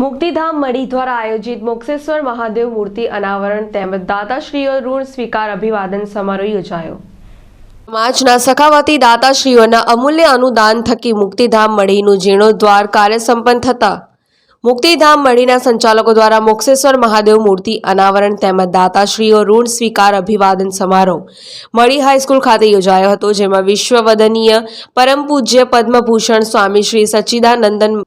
મુક્તિધામ મઢી દ્વારા આયોજિત મોક્ષેશ્વર મહાદેવ મૂર્તિ અનાવરણ તેમજ દાતાશ્રીઓ ઋણ સ્વીકાર અભિવાદન સમારોહ યોજાયો. સમાજના સખાવતી દાતાશ્રીઓના અમૂલ્ય અનુદાન થકી મુક્તિધામ મઢીનું જીર્ણોદ્વાર કાર્ય સંપન્ન થતા મુક્તિધામ મઢીના સંચાલકો દ્વારા મોક્ષેશ્વર મહાદેવ મૂર્તિ અનાવરણ તેમજ દાતાશ્રીઓ ઋણ સ્વીકાર અભિવાદન સમારોહ મળી હાઈસ્કૂલ ખાતે યોજાયો હતો, જેમાં વિશ્વવદનીય પરમ પૂજ્ય પદ્મભૂષણ સ્વામી શ્રી સચ્ચિદાનંદન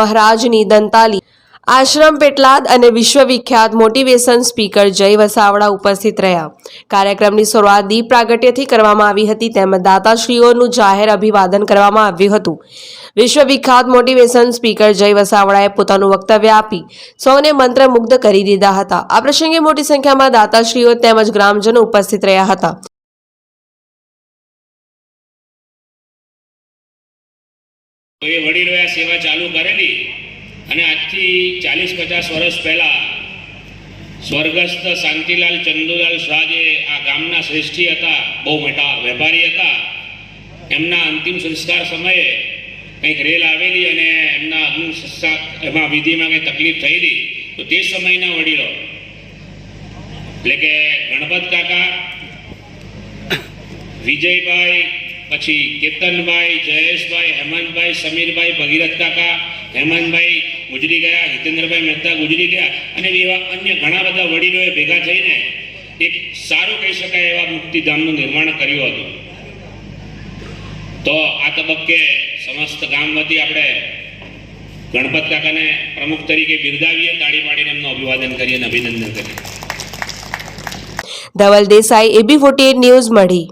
મહારાજની દંતાલી. આશ્રમ પેટલાદ અને વિશ્વવિખ્યાત મોટિવેશન સ્પીકર જય વસાવડા ઉપસ્થિત રહ્યા. કાર્યક્રમની શરૂઆત દીપ પ્રાગટ્યથી કરવામાં આવી હતી તેમજ દાતાશ્રીઓનું જાહેર અભિવાદન કરવામાં આવ્યું હતું. વિશ્વવિખ્યાત મોટિવેશન સ્પીકર જય વસાવડાએ પોતાનું વક્તવ્ય આપી, સૌને મંત્રમુગ્ધ કરી દીધા હતા. આ પ્રસંગે મોટી સંખ્યામાં દાતાશ્રીઓ તેમજ ગ્રામજનો ઉપસ્થિત રહ્યા હતા. એ વડીલો આ સેવા ચાલુ કરેલી અને આજથી ચાલીસ પચાસ વર્ષ પહેલા સ્વર્ગસ્થ શાંતિલાલ ચંદુલાલ શાહ આ ગામના શ્રેષ્ઠી હતા, બહુ મોટા વેપારી હતા. એમના અંતિમ સંસ્કાર સમયે કંઈક રેલ આવેલી અને એમના અગ્નિ એમાં વિધિમાં કંઈ તકલીફ થયેલી, તો તે સમયના વડીલો, એટલે કે ગણપત કાકા, વિજયભાઈ પછી કેતનભાઈ, જયેશભાઈ, હેમંતભાઈ, સમીરભાઈ, ભગીરથ કાકા, હેમંતભાઈ ગુજરી ગયા હિતેન્દ્રભાઈ મહેતા ગુજરી ગયા અને એવા અન્ય ઘણા બધા વડીલોએ ભેગા થઈને એક સારું કહી શકાય એવા મુક્તિધામનું નિર્માણ કર્યું હતું. તો આ તબક્કે સમસ્ત ગામ વતી આપણે ગણપત કાકાને પ્રમુખ તરીકે બિરદાવીએ, તાળી પાડીને એમનું અભિવાદન કરીએ અને અભિનંદન કરીએ. Dhaval Desai, AB forty news, Madhi.